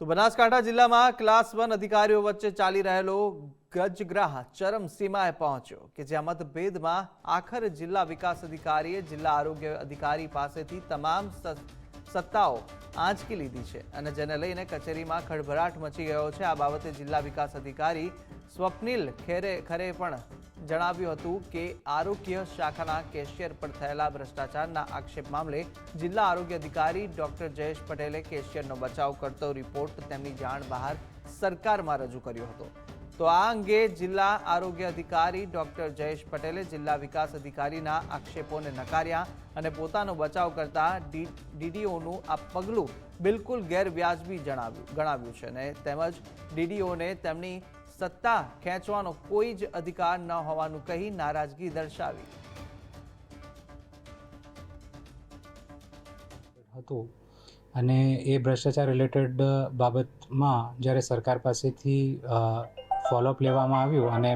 તો બનાસકાંઠા જિલ્લામાં class one અધિકારીઓ વચ્ચે ચાલી રહેલો ગજગ્રાહ ચરમસીમાએ પહોંચ્યો કે જ્યાં મતભેદમાં આખર જિલ્લા વિકાસ અધિકારીએ જિલ્લા આરોગ્ય અધિકારી પાસેથી તમામ સત્તાઓ આંચકી લીધી છે અને જેને લઈને કચેરીમાં ખળભળાટ મચી ગયો છે. આ બાબતે જિલ્લા વિકાસ અધિકારી સ્વપ્નિલ ખેરે ખરે પણ જણાવ્યું હતું કે આરોગ્ય શાખાના કેશિયર પર થયેલા ભ્રષ્ટાચારના આક્ષેપ મામલે જિલ્લા આરોગ્ય અધિકારી ડોક્ટર જયેશ પટેલે કેશિયરનો બચાવ કરતો રિપોર્ટ તેમની જાણ બહાર સરકારમાં રજૂ કર્યો હતો. તો આ અંગે જિલ્લા આરોગ્ય અધિકારી ડોક્ટર જયેશ પટેલે જિલ્લા વિકાસ અધિકારીના આક્ષેપોને નકાર્યા અને પોતાનો બચાવ કરતા ડીડીઓનું આ પગલું બિલકુલ ગેરવ્યાજબી જણાવ્યું ગણાવ્યું છે અને તેમજ ડીડીઓને તેમની સત્તા ખેંચવાનો કોઈ જ અધિકાર ન હોવાનું કહી નારાજગી દર્શાવી. હતું અને એ ભ્રષ્ટાચાર રિલેટેડ બાબતમાં જ્યારે સરકાર પાસેથી ફોલોઅપ લેવામાં આવ્યું અને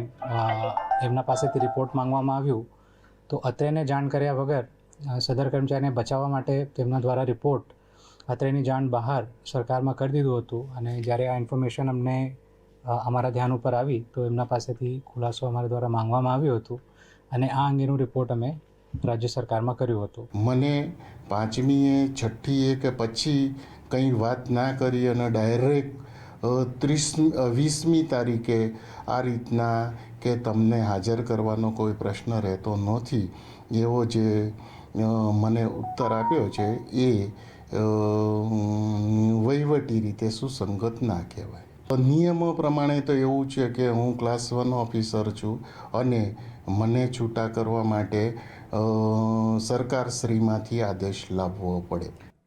એમના પાસેથી રિપોર્ટ માંગવામાં આવ્યું, તો અત્રેને જાણ કર્યા વગર સદર કર્મચારીને બચાવવા માટે તેમના દ્વારા રિપોર્ટ અત્રેની જાણ બહાર સરકારમાં કરી દીધું હતું અને જ્યારે આ ઇન્ફોર્મેશન અમને અમારા ધ્યાન ઉપર આવી, તો એમના પાસેથી ખુલાસો અમારા દ્વારા માંગવામાં આવ્યું હતું અને આ અંગેનું રિપોર્ટ અમે રાજ્ય સરકારમાં કર્યું હતું. મને પાંચમીએ છઠ્ઠીએ કે પછી કંઈ વાત ના કરી અને ડાયરેક્ટ ત્રીસ વીસમી તારીખે આ રીતના કે તમને હાજર કરવાનો કોઈ પ્રશ્ન રહેતો નથી, એવો જે મને ઉત્તર આપ્યો છે એ વહીવટી રીતે સુસંગત ના કહેવાય. નિયમો પ્રમાણે તો એવું છે કે હું ક્લાસ વન ઓફિસર છું અને મને છૂટા કરવા માટે સરકારશ્રીમાંથી આદેશ લાવવો પડે.